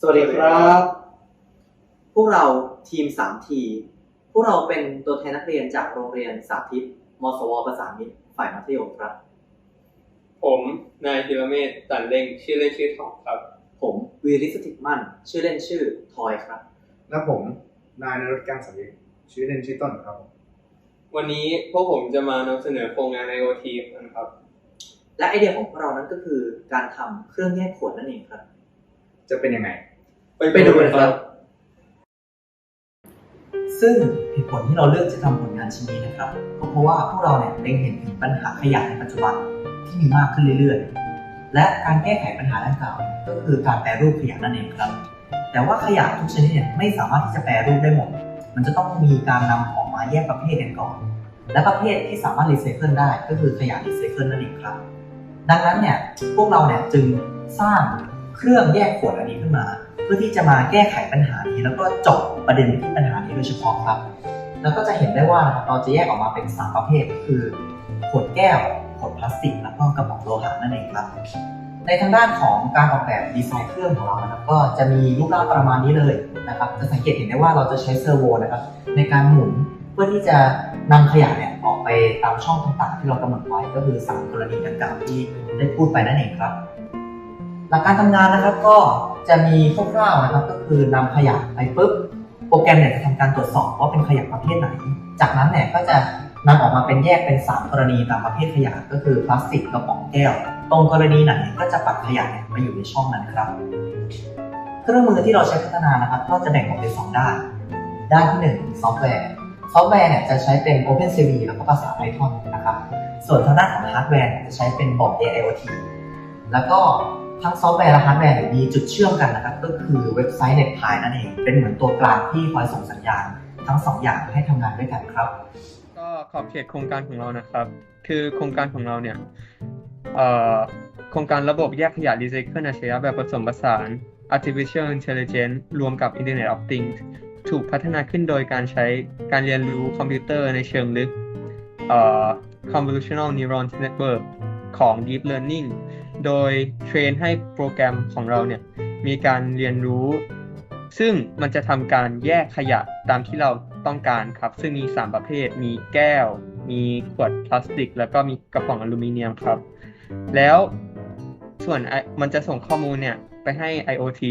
สวัสดีครับ พวกเราทีม3ทีพวกเราเป็นตัวแทนนักเรียนจากโรงเรียนสาธิต มสวประสานมิตรฝ่ายมัธยมครับ ผมนายธีรเมธตันเล่งชื่อเล่นชื่อทองครับ ผมวีริสติกมั่น ชื่อเล่นชื่อทอยครับ และผมนายนรุตแก้งสวิทชื่อเล่นชื่อต้นครับผมวันนี้พวกผมจะมานำเสนอโครงงาน IoT กันครับ และไอเดียของพวกเรานั้นก็คือการทำเครื่องแยกขวดนั่นเองครับ จะเป็นยังไง ไปดูกันครับ ซึ่งเหตุผลที่เราเลือกจะทำผลงานชิ้นนี้นะครับ ก็เพราะว่าพวกเราเนี่ยเล็งเห็นถึงปัญหาขยะในปัจจุบันที่มีมากขึ้นเรื่อยๆ และการแก้ไขปัญหาดังกล่าวเนี่ยก็คือการแปรรูปขยะนั่นเองครับ แต่ว่าขยะทุกชนิดเนี่ยไม่สามารถที่จะแปรรูปได้หมด มันจะต้องมีการนำออกมาแยกประเภทกันก่อน และประเภทที่สามารถรีไซเคิลได้ก็คือขยะรีไซเคิลนั่นเองครับ ดังนั้นเนี่ยพวกเราเนี่ยจึงสร้างเครื่องแยกขวดอันนี้ขึ้นมาเพื่อที่จะมาแก้ไขปัญหานี้แล้วก็เจบประเด็นที่ปัญหานี้โดยเฉพาะครับ แล้วก็จะเห็นได้ว่านะครับเราจะแยกออกมาเป็น 3 ประเภทก็คือขวดแก้วขวดพลาสติก แล้วก็กระป๋องโลหะนั่นเองครับ ในทางด้านของการออกแบบดีไซน์เครื่องของเรานะครับก็จะมีรูปร่างประมาณนี้เลยนะครับจะสังเกตเห็นได้ว่าเราจะใช้เซอร์โวนะครับในการหมุนเพื่อที่จะนำขยะเนี่ยออกไปตามช่องต่างๆ ที่เรากำหนดไว้ก็คือ 3 กรณีดังกล่าวที่ได้พูดไปนั่นเองครับ หลักการทำงานนะครับก็ จะมีคร่าวๆนะครับก็คือนำขยะไปปุ๊บโปรแกรมเนี่ยจะทำการตรวจสอบว่าเป็นขยะประเภทไหน จากนั้นเนี่ยก็จะนำออกมาเป็นแยกเป็น 3 กรณีตามประเภทขยะก็คือพลาสติกกระป๋องแก้ว ตรงกรณีไหนก็จะปัดขยะเนี่ยมาอยู่ในช่องนั้นครับ เครื่องมือที่เราใช้พัฒนานะครับ ก็จะแบ่งออกเป็นสองด้าน ด้านที่หนึ่งซอฟต์แวร์ซอฟต์แวร์เนี่ยจะใช้เป็น OpenCV แล้วก็ภาษา Python นะครับ ส่วนทางด้านของฮาร์ดแวร์จะใช้เป็นบอร์ด AIoT แล้วก็ ทั้งซอฟต์แวร์และฮาร์ดแวร์มีจุดเชื่อมกันนะครับ ก็คือเว็บไซต์ NetPie นั่นเอง เป็นเหมือนตัวกลางที่คอยส่งสัญญาณ ทั้งสองอย่างให้ทำงานด้วยกันครับ ก็ขอบเขตโครงการของเรานะครับ คือโครงการของเราเนี่ยโครงการระบบแยกขยะรีไซเคิลอัจฉริยะแบบผสมผสาน artificial intelligence รวมกับ Internet of Things ถูกพัฒนาขึ้นโดยการใช้การเรียนรู้คอมพิวเตอร์ในเชิงลึก convolutional neural network ของ deep learning โดยเทรนให้โปรแกรมของเราเนี่ยมีการเรียนรู้ ซึ่งมันจะทำการแยกขยะตามที่เราต้องการครับ ซึ่งมี 3 ประเภท มีแก้ว มีขวดพลาสติก แล้วก็มีกระป๋องอลูมิเนียมครับ แล้วส่วนมันจะส่งข้อมูลเนี่ยไปให้ IoT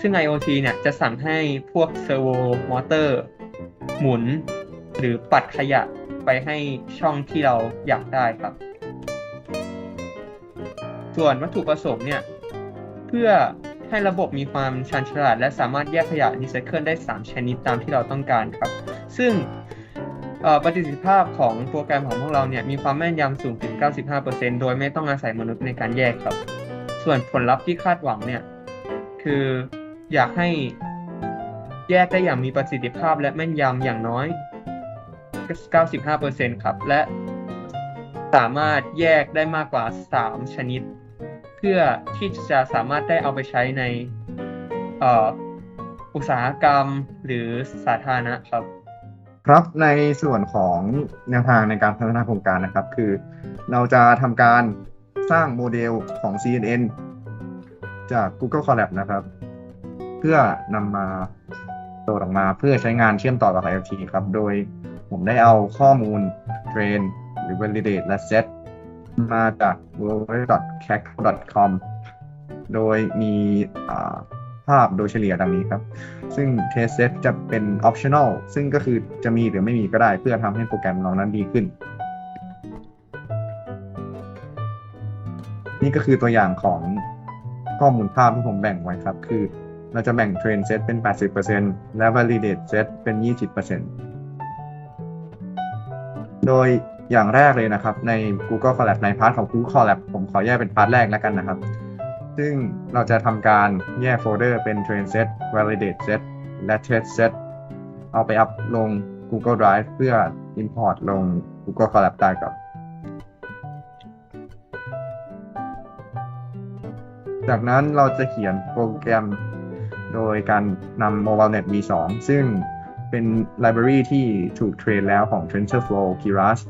ซึ่ง IoT เนี่ยจะสั่งให้พวกเซอร์โวมอเตอร์หมุน หรือปัดขยะไปให้ช่องที่เราอยากได้ครับ ส่วนวัตถุประสงค์เนี่ย เพื่อให้ระบบมีความชาญฉลาด และสามารถแยกขยะรีไซเคิลได้ 3 ชนิดตามที่เราต้องการครับ ซึ่งประสิทธิภาพของโปรแกรมของพวกเราเนี่ยมีความแม่นยำสูงถึง 95%โดยไม่ต้องอาศัยมนุษย์ในการแยกครับ ส่วนผลลัพธ์ที่คาดหวังเนี่ย คืออยากให้แยกได้อย่างมีประสิทธิภาพและแม่นยำอย่างน้อย 95%ครับ และสามารถแยกได้มากกว่า 3 ชนิด พื่อที่จะสามารถได้เอาไปใช้ในอุตสาหกรรมหรือสาธารณะครับ ครับในส่วนของแนวทางในการพัฒนาโครงการนะครับ คือ เราจะทำการสร้างโมเดลของ CNN จาก Google Colab นะครับ เพื่อนำมาโหลดออกมาเพื่อใช้งานเชื่อมต่อกับ IoT ครับ โดยผมได้เอาข้อมูล train หรือ validate และ set มาจาก w w w c a c o com โดยมีภาพโดยเฉลี่ยดังนี้ครับ ซึ่ง test set จะเป็น optional ซึ่งก็คือจะมีหรือไม่มีก็ได้เพื่อทำให้โปรแกรมเรานั้นดีขึ้น นี่ก็คือตัวอย่างของข้อมูลภาพที่ผมแบ่งไว้ครับ คือเราจะแบ่ง train set เป็น 80%และ validate set เป็น 20%โดย อย่างแรกเลยนะครับ ใน Google Collab ในพาร์ทของ Google Collab ผมขอแยกเป็นพาร์ทแรกแล้วกันนะครับ ซึ่งเราจะทำการแยกโฟลเดอร์เป็น train set validate set และ test set เอาไปอัพลง Google Drive เพื่อ import ลง Google Collab ได้ครับจากนั้นเราจะเขียนโปรแกรมโดยการนำ MobileNet V2 ซึ่งเป็น library ที่ถูกเทรนแล้วของ TensorFlow Keras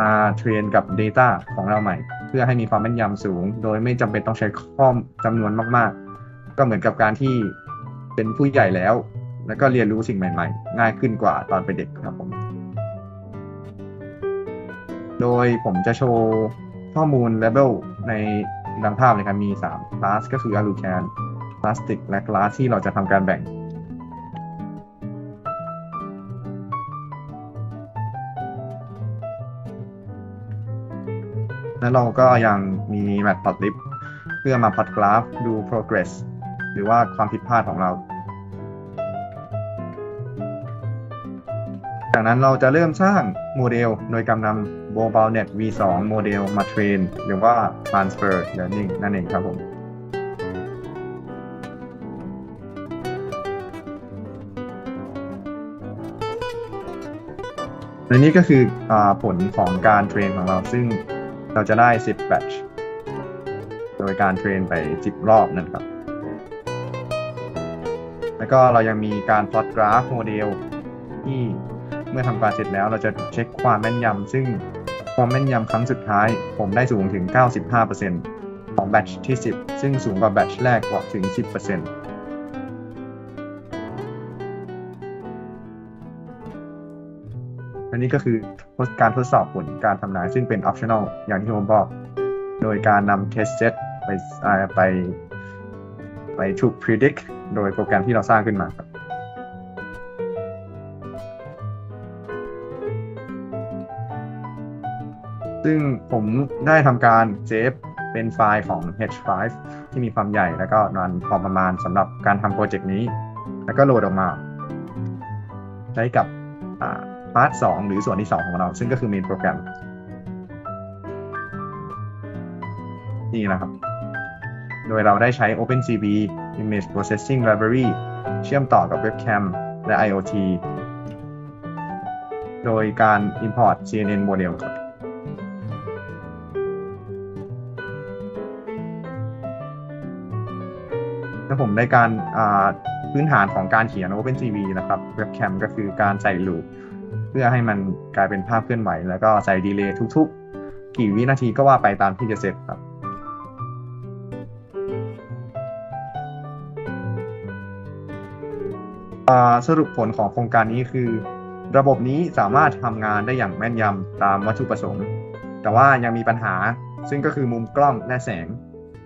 มาเทรนกับ Data ของเราใหม่ เพื่อให้มีความแม่นยำสูง โดยไม่จำเป็นต้องใช้ข้อมจำนวนมากๆ ก็เหมือนกับการที่เป็นผู้ใหญ่แล้ว แล้วก็เรียนรู้สิ่งใหม่ๆ ง่ายขึ้นกว่าตอนเป็นเด็กครับผม โดยผมจะโชว์ข้อมูล level ในดังภาพเลยครับ มี3 class ก็คือ alucan plastic และ glass ที่เราจะทำการแบ่ง แล้วเราก็ยังมี matplotlib เพื่อมาพ o อ g กราฟดู progress หรือว่าความผิดพลาดของเรา จากนั้นเราจะเริ่มสร้างโมเดลโดยกำนำ MobileNet V2 โมเดลมาเทรนหรือว่า Transfer Learning นั่นเองครับผมและนี่ก็คืออผลของการเทรนของเราซึ่ง เราจะได้ 10 batch โดยการเทรนไป 10 รอบนั่นครับ แล้วก็เรายังมีการพลอตกราฟโมเดลที่เมื่อทำการเสร็จแล้วเราจะเช็คความแม่นยำซึ่งความแม่นยำครั้งสุดท้าย ผมได้สูงถึง 95%ของแบตช์ที่ 10 ซึ่งสูงกว่าแบตช์แรกกว่าถึง 10% อันนี้ก็คือการทดสอบผลการทำนายซึ่งเป็น optional อย่างที่ผมบอก โดยการนำ test set ไปไปไปถูก predict โดยโปรแกรมที่เราสร้างขึ้นมาครับซึ่งผมได้ทำการเซฟเป็นไฟล์ของ H5 ที่มีความใหญ่แล้วก็นานพอประมาณสำหรับการทำโปรเจกต์นี้ แล้วก็โหลดออกมา ใช้กับ พาร์ทสหรือส่วนที่ 2 ของเรา ซึ่งก็คือ main โปรแกรมนี่นะครับ โดยเราได้ใช้ OpenCV Image Processing Library เชื่อมต่อกับ Webcam และ IoT โดยการ import CNN model ครับแล้วผมได้การอ่าพื้นฐานของการเขียน OpenCV นะครับ Webcam ก็คือการใส่ลูป เพื่อให้มันกลายเป็นภาพเคลื่อนไหว แล้วก็ใส่ดีเลย์ทุก ๆ กี่วินาทีก็ว่าไปตามที่จะเสร็จครับอ่าสรุปผลของโครงการนี้คือ ระบบนี้สามารถทำงานได้อย่างแม่นยำตามวัตถุประสงค์ แต่ว่ายังมีปัญหาซึ่งก็คือมุมกล้องและแสง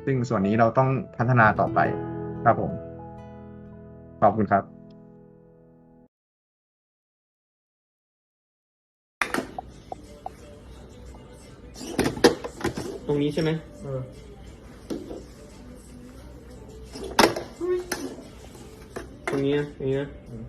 ซึ่งส่วนนี้เราต้องพัฒนาต่อไปครับผม ขอบคุณครับ ตรงนี้ใช่ไหมเออตรงนี้นะตรงนี้นะอืม